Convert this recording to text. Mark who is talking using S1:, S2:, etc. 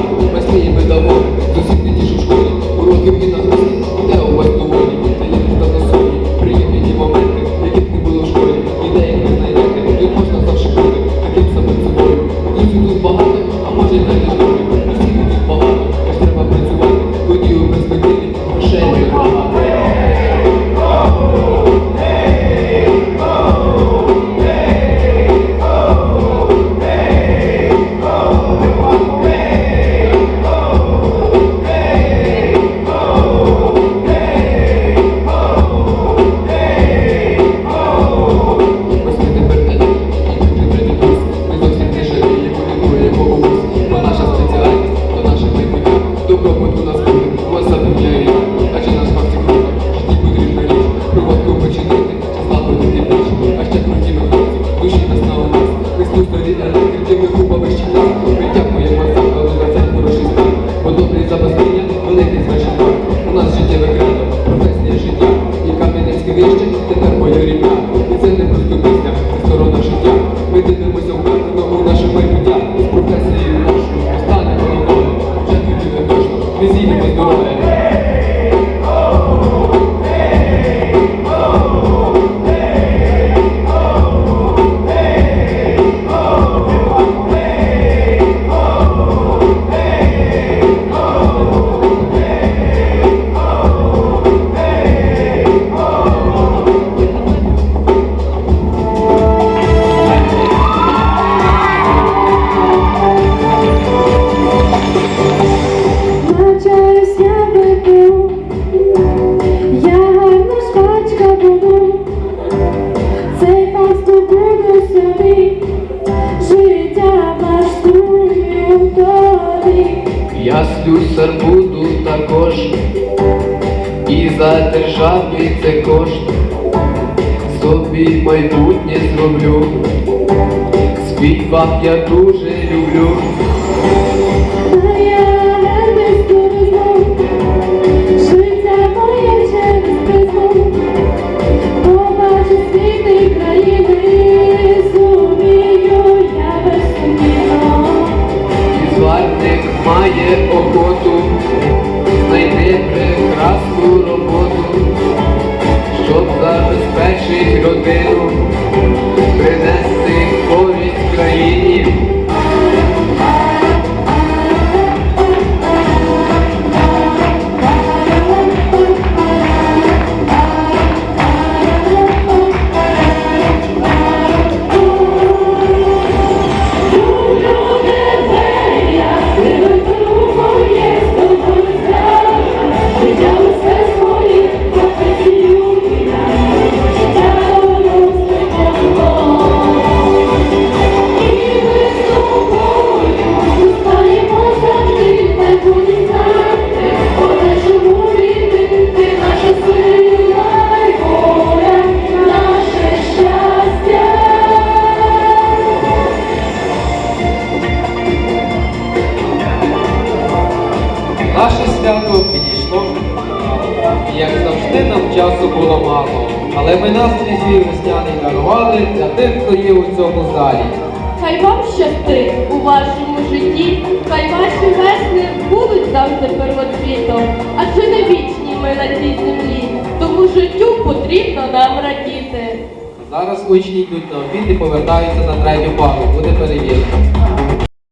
S1: школі, майстріє бедово, досі не ніж у школі, уроки і нагрузки. Busy, you can go я слюсар буду також, і за державний це кошт, собі майбутнє зроблю, свій вам я дуже люблю. роботу, щоб забезпечить родину, принести користь країні.
S2: Тобто, прийшло, як завжди нам часу було мало. Але ми настрій свій весняний дарували для тих, хто є у цьому залі.
S3: Хай вам щастить у вашому житті, хай ваші весни будуть завжди первоцвітом, адже не вічні ми на цій землі, тому життю потрібно нам радіти.
S2: Зараз учні йдуть на обід і повертаються на третю пару. Буде перевірка.